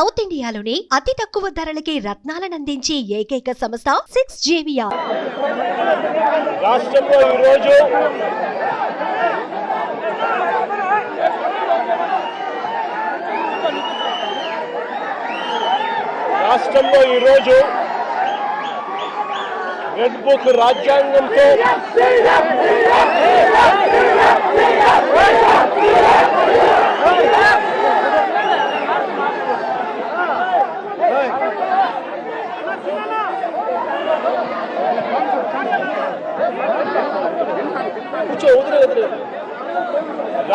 South ఇండియాలోని అతి తక్కువ ధరలకి రత్నాలనందించే ఏకైక సంస్థ సిక్స్ జేవియా రాష్ట్రంలో ఈరోజు రాష్ట్రంలో ఈరోజు రెడ్ బుక్ రాజ్యాంగంతో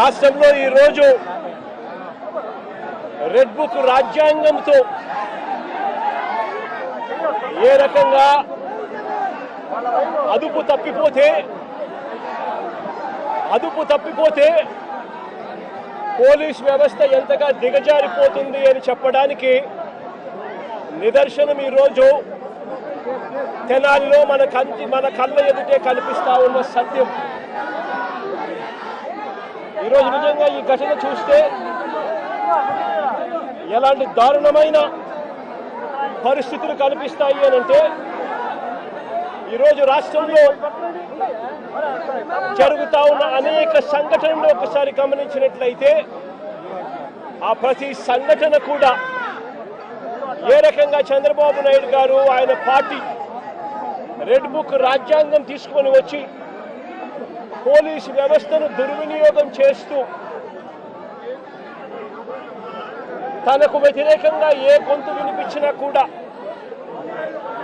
రాష్ట్రంలో ఈరోజు రెడ్ బుక్ రాజ్యాంగంతో ఏ రకంగా అదుపు తప్పిపోతే అదుపు తప్పిపోతే పోలీస్ వ్యవస్థ ఎంతగా దిగజారిపోతుంది అని చెప్పడానికి నిదర్శనం ఈరోజు తెనాలిలో మన కంటి మన కళ్ళ ఎదుటే కనిపిస్తా ఉన్న సత్యం. ఈరోజు నిజంగా ఈ ఘటన చూస్తే ఎలాంటి దారుణమైన పరిస్థితులు కనిపిస్తాయి అని అంటే ఈరోజు రాష్ట్రంలో జరుగుతా ఉన్న అనేక సంఘటనలు ఒకసారి గమనించినట్లయితే ఆ ప్రతి సంఘటన కూడా ఏ రకంగా చంద్రబాబు నాయుడు గారు ఆయన పార్టీ రెడ్ బుక్ రాజ్యాంగం తీసుకొని వచ్చి పోలీసు వ్యవస్థను దుర్వినియోగం చేస్తూ తనకు వ్యతిరేకంగా ఏ గొంతు వినిపించినా కూడా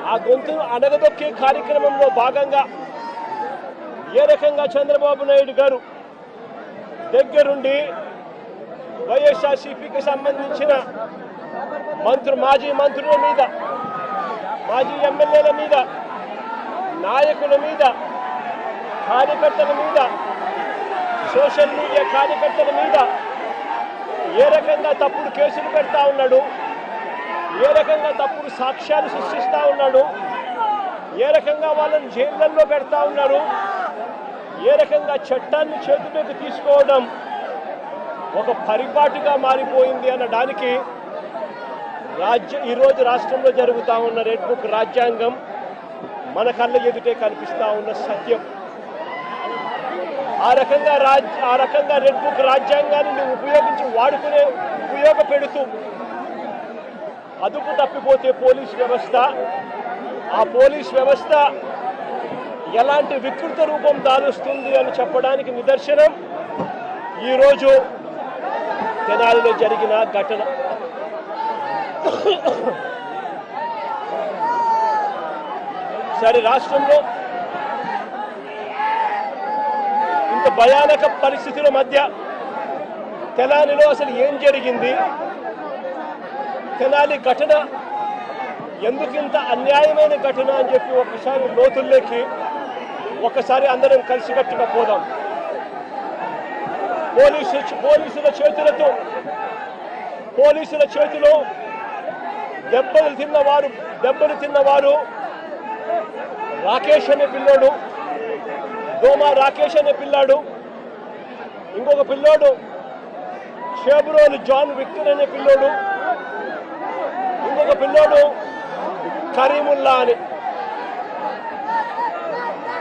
ఆ గొంతును అణగదొక్కే కార్యక్రమంలో భాగంగా ఏ రకంగా చంద్రబాబు నాయుడు గారు దగ్గరుండి వైఎస్ఆర్సీపీకి సంబంధించిన మంత్రు మాజీ మంత్రుల మీద మాజీ ఎమ్మెల్యేల మీద నాయకుల మీద కార్యకర్తల మీద సోషల్ మీడియా కార్యకర్తల మీద ఏ రకంగా తప్పుడు కేసులు పెడతా ఉన్నాడు ఏ రకంగా తప్పుడు సాక్ష్యాలు సృష్టిస్తూ ఉన్నాడు ఏ రకంగా వాళ్ళని జైళ్ళల్లో పెడతా ఉన్నారు ఏ రకంగా చట్టాన్ని చేతిలోకి తీసుకోవడం ఒక పరిపాటుగా మారిపోయింది అనడానికి రాజ్య ఈరోజు రాష్ట్రంలో జరుగుతూ ఉన్న రెడ్ బుక్ రాజ్యాంగం మన కళ్ళ ఎదుటే కనిపిస్తూ ఉన్న సత్యం. ఆ రకంగా రాజ్ ఆ రకంగా రెడ్ బుక్ రాజ్యాంగాన్ని నువ్వు ఉపయోగించి వాడుకునే ఉపయోగపెడుతూ అదుపు తప్పిపోతే పోలీస్ వ్యవస్థ. ఆ పోలీస్ వ్యవస్థ ఎలాంటి వికృత రూపం దాలుస్తుంది అని చెప్పడానికి నిదర్శనం. ఈరోజు తెనాలిలో జరిగిన ఘటన. సరే రాష్ట్రంలో ఇంత భయానక పరిస్థితుల మధ్య తెనాలిలో అసలు ఏం జరిగింది? తెనాలి ఘటన ఎందుకు ఇంత అన్యాయమైన ఘటన అని చెప్పి ఒకసారి లోతుల్లోకి ఒకసారి అందరం కలిసికట్టుగా పోదాం. పోలీసు పోలీసుల చేతులతో పోలీసుల చేతిలో దెబ్బలు తిన్నవారు దెబ్బలు తిన్నవారు రాకేష్ అనే పిల్లోడు దోమ రాకేష్ అనే పిల్లాడు. ఇంకొక పిల్లోడు షేబ్రోలు జాన్ విక్టర్ అనే పిల్లోడు. ఇంకొక పిల్లోడు కరీముల్లా అని.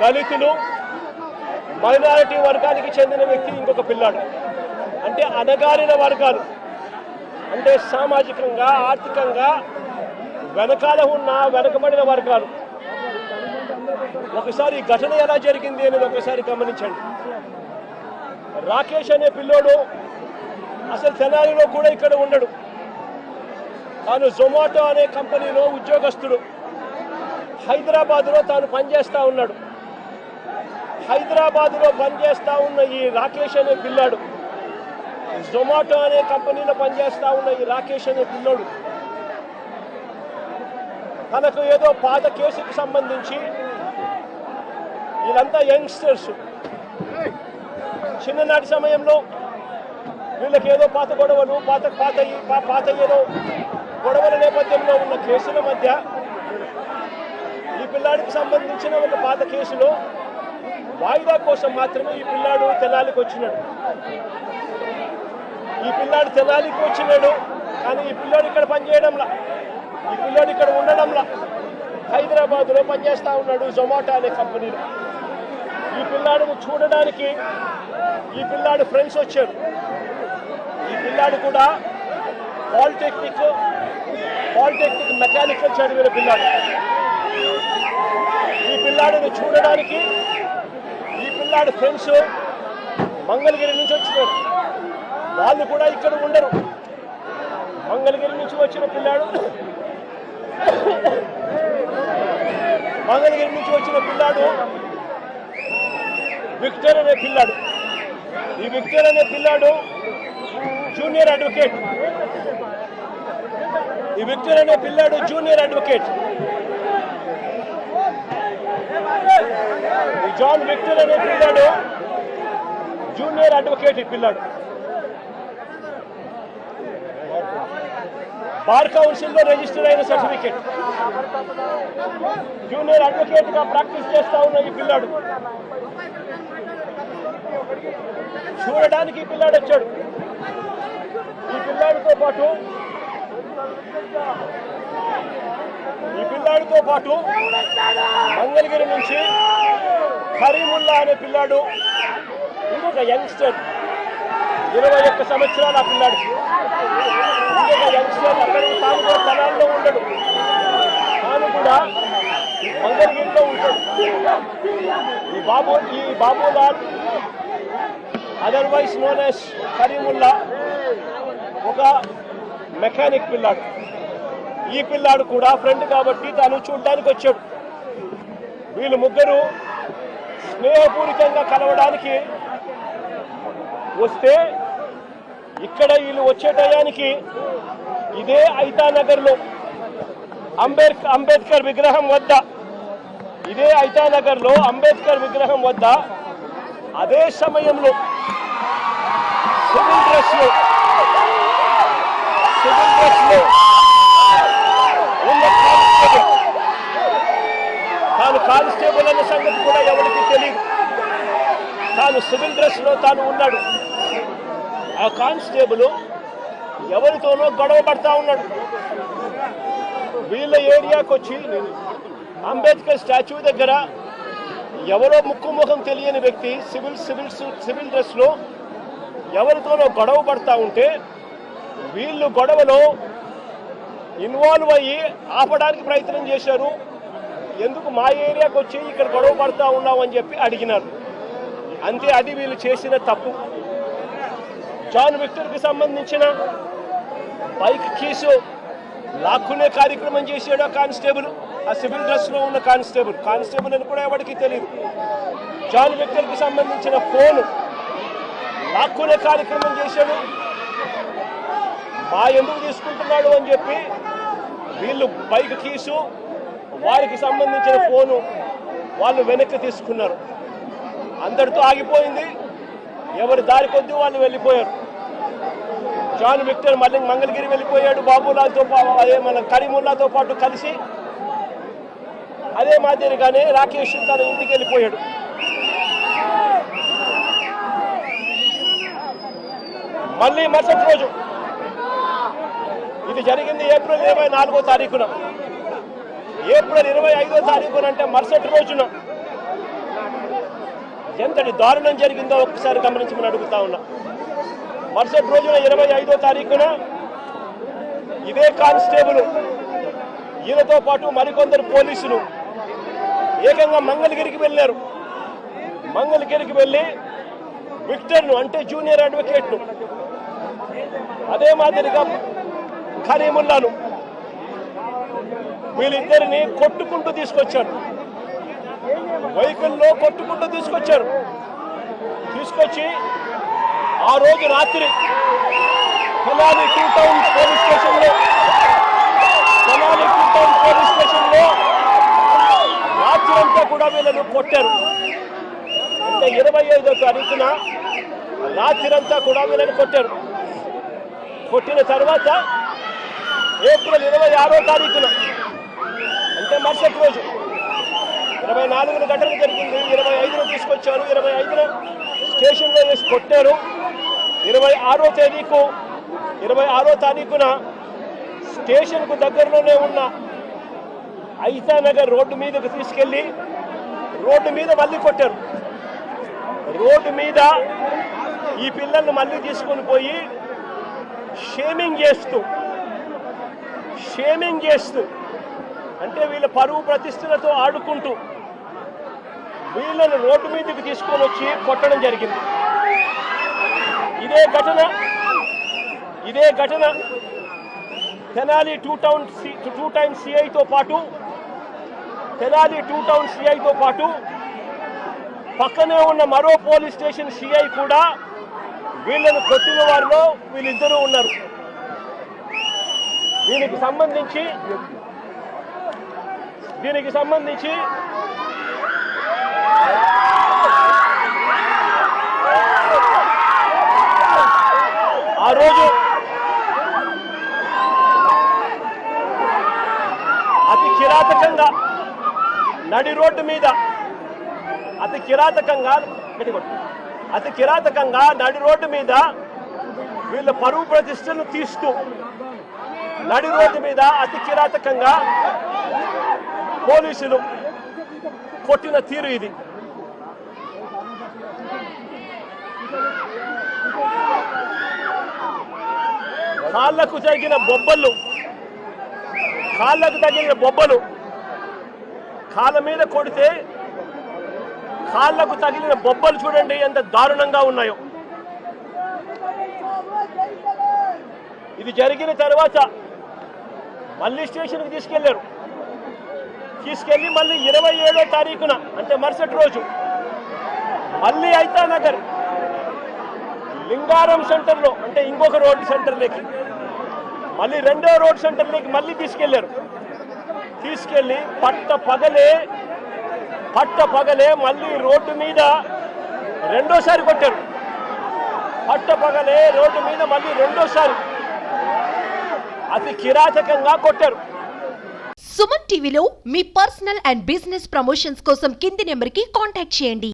దళితులు మైనారిటీ వర్గానికి చెందిన వ్యక్తి ఇంకొక పిల్లాడు. అంటే అనగారిన వర్గాలు. అంటే సామాజికంగా ఆర్థికంగా వెనకాల ఉన్న వెనకబడిన వర్గాలు. ఒకసారి ఘటన ఎలా జరిగింది అనేది ఒకసారి గమనించండి. రాకేష్ అనే పిల్లోడు అసలు తెనాలిలో కూడా ఇక్కడ ఉండడు. తాను జొమాటో అనే కంపెనీలో ఉద్యోగస్తుడు. హైదరాబాద్లో తాను పనిచేస్తూ ఉన్నాడు. హైదరాబాద్లో పనిచేస్తూ ఉన్న ఈ రాకేష్ అనే పిల్లాడు జొమాటో అనే కంపెనీలో పనిచేస్తూ ఉన్న ఈ రాకేష్ అనే పిల్లోడు తనకు ఏదో పాత కేసుకు సంబంధించి వీళ్ళంతా యంగ్స్టర్స్. చిన్ననాటి సమయంలో వీళ్ళకి ఏదో పాత గొడవలు పాత పాత పాత ఏదో గొడవల నేపథ్యంలో ఉన్న కేసుల మధ్య ఈ పిల్లాడికి సంబంధించిన ఒక పాత కేసులో వాయిదా కోసం మాత్రమే ఈ పిల్లాడు తెల్లాలికి వచ్చినాడు. ఈ పిల్లాడు తెల్లాలికి వచ్చినాడు కానీ ఈ పిల్లాడు ఇక్కడ పనిచేయడంలా. ఈ పిల్లాడు ఇక్కడ ఉండడంలా. హైదరాబాద్లో పనిచేస్తూ ఉన్నాడు జొమాటో అనే కంపెనీలో. ఈ పిల్లాడిని చూడడానికి ఈ పిల్లాడు ఫ్రెండ్స్ వచ్చారు. ఈ పిల్లాడు కూడా పాలిటెక్నిక్ పాలిటెక్నిక్ మెకానికల్ చదివిన పిల్లాడు. ఈ పిల్లాడిని చూడడానికి ఈ పిల్లాడి ఫ్రెండ్స్ మంగళగిరి నుంచి వచ్చినారు. వాళ్ళు కూడా ఇక్కడ ఉండరు. మంగళగిరి నుంచి వచ్చిన పిల్లాడు మంగళగిరి నుంచి వచ్చిన పిల్లాడు విక్టర్ అనే పిల్లాడు. ఈ విక్టర్ అనే పిల్లాడు జూనియర్ అడ్వకేట్. ఈ విక్టర్ అనే పిల్లాడు జూనియర్ అడ్వకేట్. ఈ జాన్ విక్టర్ అనే పిల్లాడు జూనియర్ అడ్వకేట్ ఈ పిల్లాడు. బార్ కౌన్సిల్లో రిజిస్టర్ అయిన సర్టిఫికేట్. జూనియర్ అడ్వకేట్గా ప్రాక్టీస్ చేస్తా ఉన్న ఈ పిల్లాడు. చూడడానికి పిల్లాడు వచ్చాడు. ఈ పిల్లాడితో పాటు ఈ పిల్లాడితో పాటు మంగళగిరి నుంచి కరీముల్లా అనే పిల్లాడు ఇంకొక యంగ్స్టర్. ఇరవై ఒక్క సంవత్సరాలు ఆ పిల్లాడు. ఇంకొక యంగ్స్టర్ అక్కడ తాను కూడా తనాల్లో ఉండడు. తాను కూడా మంగళగిరిలో ఉంటాడు. ఈ బాబు ఈ బాబులాల్ అదర్వైజ్ నోన్ కరీముల్లా ఒక మెకానిక్ పిల్లాడు. ఈ పిల్లాడు కూడా ఫ్రెండ్ కాబట్టి తను చూడడానికి వచ్చాడు. వీళ్ళు ముగ్గురు స్నేహపూరితంగా కలవడానికి వస్తే ఇక్కడ వీళ్ళు వచ్చే టయానికి ఇదే ఐతానగర్లో అంబేద్ అంబేద్కర్ విగ్రహం వద్ద ఇదే ఐతానగర్లో అంబేద్కర్ విగ్రహం వద్ద అదే సమయంలో సివిల్ డ్రెస్లో సివిల్ డ్రెస్లో ఉన్న కానిస్టేబుల్. తాను కానిస్టేబుల్ అన్న సంగతి కూడా ఎవరికి తెలియదు. తాను సివిల్ డ్రెస్లో తాను ఉన్నాడు. ఆ కానిస్టేబుల్ ఎవరితోనో గొడవ పడతా ఉన్నాడు. వీళ్ళ ఏరియాకు వచ్చి అంబేద్కర్ స్టాచ్యూ దగ్గర ఎవరో ముక్కు ముఖం తెలియని వ్యక్తి సివిల్ సివిల్ సివిల్ డ్రెస్లో ఎవరితోనో గొడవ పడతా ఉంటే వీళ్ళు గొడవలో ఇన్వాల్వ్ అయ్యి ఆపడానికి ప్రయత్నం చేశారు. ఎందుకు మా ఏరియాకి వచ్చి ఇక్కడ గొడవ పడతా ఉన్నావు అని చెప్పి అడిగినారు. అంతే అది వీళ్ళు చేసిన తప్పు. జాన్ విక్టర్కి సంబంధించిన బైక్ కీసు లాక్కునే కార్యక్రమం చేశాడో కానిస్టేబుల్. ఆ సివిల్ డ్రెస్లో ఉన్న కానిస్టేబుల్. కానిస్టేబుల్ అని కూడా ఎవరికి తెలియదు జాన్ విక్టర్కి సంబంధించిన ఫోన్ లాక్కునే కార్యక్రమం చేశాడు. మా ఎందుకు తీసుకుంటున్నాడు అని చెప్పి వీళ్ళు బైక్ కీసు వారికి సంబంధించిన ఫోను వాళ్ళు వెనక్కి తీసుకున్నారు. అందరితో ఆగిపోయింది. ఎవరి దారి కొద్దీ వాళ్ళు వెళ్ళిపోయారు. జాన్ విక్టర్ మళ్ళీ మంగళగిరి వెళ్ళిపోయాడు. బాబులాల్తో అదే మన కరీముల్లాతో పాటు కలిసి అదే మాదిరిగానే రాకేష్ తన ఇంటికి వెళ్ళిపోయాడు. మళ్ళీ మరుసటి రోజు. ఇది జరిగింది ఏప్రిల్ ఇరవై నాలుగో తారీఖున. ఏప్రిల్ ఇరవై ఐదో తారీఖున అంటే మరుసటి రోజున. ఎంతటి దారుణం జరిగిందో ఒకసారి గమనించమని అడుగుతా ఉన్నా. మరుసటి రోజున ఇరవై ఐదో తారీఖున ఇదే కానిస్టేబుల్ ఈయనతో పాటు మరికొందరు పోలీసులు ఏకంగా మంగళగిరికి వెళ్ళారు. మంగళగిరికి వెళ్ళి విక్టర్ను అంటే జూనియర్ అడ్వకేట్ను అదే మాదిరిగా కరీముల్లాను వీళ్ళిద్దరిని కొట్టుకుంటూ తీసుకొచ్చారు. వెహికల్లో కొట్టుకుంటూ తీసుకొచ్చారు. తీసుకొచ్చి ఆ రోజు రాత్రి తెనాలి టూ టౌన్ పోలీస్ స్టేషన్లో తెనాలి టూ కూడా వీళ్ళను కొట్టారు. అంటే ఇరవై ఐదో తారీఖున రాత్రిరంతా కూడా వీళ్ళని కొట్టారు. కొట్టిన తర్వాత ఏప్రిల్ ఇరవై ఆరో తారీఖున అంటే మరుసటి రోజు ఇరవై నాలుగున ఘటన జరిగింది. ఇరవై ఐదున తీసుకొచ్చారు. ఇరవై ఐదున స్టేషన్లో వేసి కొట్టారు. ఇరవై ఆరో తేదీకు ఇరవై ఆరో తారీఖున స్టేషన్కు దగ్గరలోనే ఉన్న ఐతానగర్ రోడ్డు మీదకు తీసుకెళ్ళి రోడ్డు మీద మళ్ళీ కొట్టారు. రోడ్డు మీద ఈ పిల్లల్ని మళ్ళీ తీసుకొని పోయి షేమింగ్ చేస్తూ షేమింగ్ చేస్తూ అంటే వీళ్ళ పరువు ప్రతిష్టలతో ఆడుకుంటూ వీళ్ళను రోడ్డు మీదకి తీసుకొని వచ్చి కొట్టడం జరిగింది. ఇదే ఘటన ఇదే ఘటన Tenali two town C two time సిఐతో పాటు తెనాలి టూ టౌన్ సిఐతో పాటు పక్కనే ఉన్న మరో పోలీస్ స్టేషన్ సిఐ కూడా వీళ్ళను కొట్టిన వారిలో వీళ్ళిద్దరూ ఉన్నారు. దీనికి సంబంధించి దీనికి సంబంధించి ఆ రోజు అతి కిరాతకంగా నడి రోడ్డు మీద. అతి కిరాతకంగా అతి కిరాతకంగా నడి రోడ్డు మీద వీళ్ళ పరువు ప్రతిష్టను తీస్తూ నడి రోడ్డు మీద అతి కిరాతకంగా పోలీసులు కొట్టిన తీరు ఇది. కాళ్ళకు తగిన బొబ్బలు. కాళ్ళకు తగిన బొబ్బలు. కాళ్ళ మీద కొడితే కాళ్ళకు తగిలిన బొబ్బలు చూడండి ఎంత దారుణంగా ఉన్నాయో. ఇది జరిగిన తర్వాత మళ్ళీ స్టేషన్కి తీసుకెళ్ళారు. తీసుకెళ్ళి మళ్ళీ ఇరవై ఏడో తారీఖున అంటే మరుసటి రోజు మళ్ళీ అయితా నగర్ లింగారం సెంటర్లో అంటే ఇంకొక రోడ్ సెంటర్లోకి మళ్ళీ రెండో రోడ్ సెంటర్లోకి మళ్ళీ తీసుకెళ్ళారు. తీసుకెళ్ళి పట్ట పగలే పట్ట పగలే మళ్ళీ రోడ్డు మీద రెండోసారి కొట్టారు పట్ట పగలే రోడ్డు మీద మళ్ళీ రెండోసారి అతి కిరాతకంగా కొట్టారు సుమన్ టీవీలో మీ పర్సనల్ అండ్ బిజినెస్ ప్రమోషన్స్ కోసం కింది నెంబర్కి కాంటాక్ట్ చేయండి.